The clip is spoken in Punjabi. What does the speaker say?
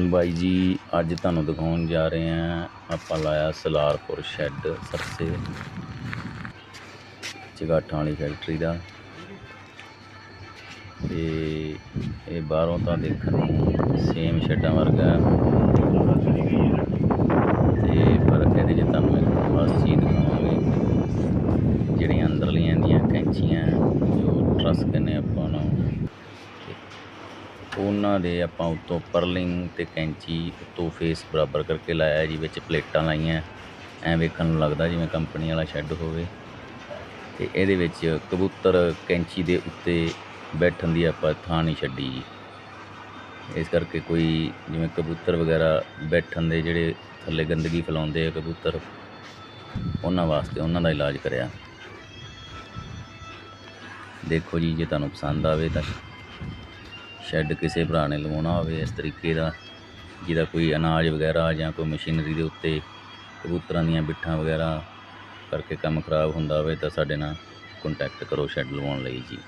ਬਾਈ ਜੀ, ਅੱਜ ਤੁਹਾਨੂੰ ਦਿਖਾਉਣ ਜਾ ਰਹੇ ਹਾਂ, ਆਪਾਂ ਲਾਇਆ ਸਲਾਰਪੁਰ ਸ਼ੈੱਡ ਸਰਸੇ। ਚਗਾਠਾਂ ਵਾਲੀ ਫੈਕਟਰੀ ਦਾ। ਤੇ ਇਹ ਬਾਹਰੋਂ ਤਾਂ ਦੇਖਣ ਨੂੰ ਸੇਮ ਸ਼ੈੱਡਾਂ ਵਰਗਾ ਹੈ। ਤੇ ਪਰ ਇਹਦੇ ਜੇ ਤੁਹਾਨੂੰ ਇੱਕ ਖਾਸ ਚੀਜ਼ ਦਿਖਾਵਾਂਗੇ। ਜਿਹੜੀਆਂ ਅੰਦਰਲੀਆਂ ਦੀਆਂ ਕੈਂਚੀਆਂ, ਜੋ ਟਰਸ ਕਹਿੰਦੇ ਆਪਾਂ ਨੂੰ। ਉਹਨਾਂ ਦੇ ਆਪਾਂ ਉੱਤੋਂ ਪਰਲਿੰਗ ਅਤੇ ਕੈਂਚੀ ਉੱਤੋਂ ਫੇਸ ਬਰਾਬਰ ਕਰਕੇ ਲਾਇਆ ਜੀ, ਵਿੱਚ ਪਲੇਟਾਂ ਲਾਈਆਂ। ਐਂ ਵੇਖਣ ਨੂੰ ਲੱਗਦਾ ਜਿਵੇਂ ਕੰਪਨੀ ਵਾਲਾ ਸ਼ੈੱਡ ਹੋਵੇ। ਤੇ ਇਹਦੇ ਵਿੱਚ ਕਬੂਤਰ ਕੈਂਚੀ ਦੇ ਉੱਤੇ ਬੈਠਣ ਦੀ ਆਪਾਂ ਥਾਂ ਨਹੀਂ ਛੱਡੀ ਜੀ। ਇਸ ਕਰਕੇ ਕੋਈ ਜਿਵੇਂ ਕਬੂਤਰ ਵਗੈਰਾ ਬੈਠਣ ਦੇ ਜਿਹੜੇ ਥੱਲੇ ਗੰਦਗੀ ਫੈਲਾਉਂਦੇ ਆ ਕਬੂਤਰ, ਉਹਨਾਂ ਵਾਸਤੇ ਉਹਨਾਂ ਦਾ ਇਲਾਜ ਕਰਿਆ। ਦੇਖੋ ਜੀ, ਜੇ ਤੁਹਾਨੂੰ ਪਸੰਦ ਆਵੇ ਤਾਂ ਸ਼ੈੱਡ ਕਿਸੇ ਭਰਾ ਨੇ ਲਵਾਉਣਾ ਹੋਵੇ, ਇਸ ਤਰੀਕੇ ਦਾ, ਜਿਹਦਾ ਕੋਈ ਅਨਾਜ ਵਗੈਰਾ ਜਾਂ ਕੋਈ ਮਸ਼ੀਨਰੀ ਦੇ ਉੱਤੇ ਕਬੂਤਰਾਂ ਦੀਆਂ ਬਿੱਠਾਂ ਵਗੈਰਾ ਕਰਕੇ ਕੰਮ ਖਰਾਬ ਹੁੰਦਾ ਹੋਵੇ ਤਾਂ ਸਾਡੇ ਨਾਲ ਕੰਟੈਕਟ ਕਰੋ ਸ਼ੈੱਡ ਲਵਾਉਣ ਲਈ ਜੀ।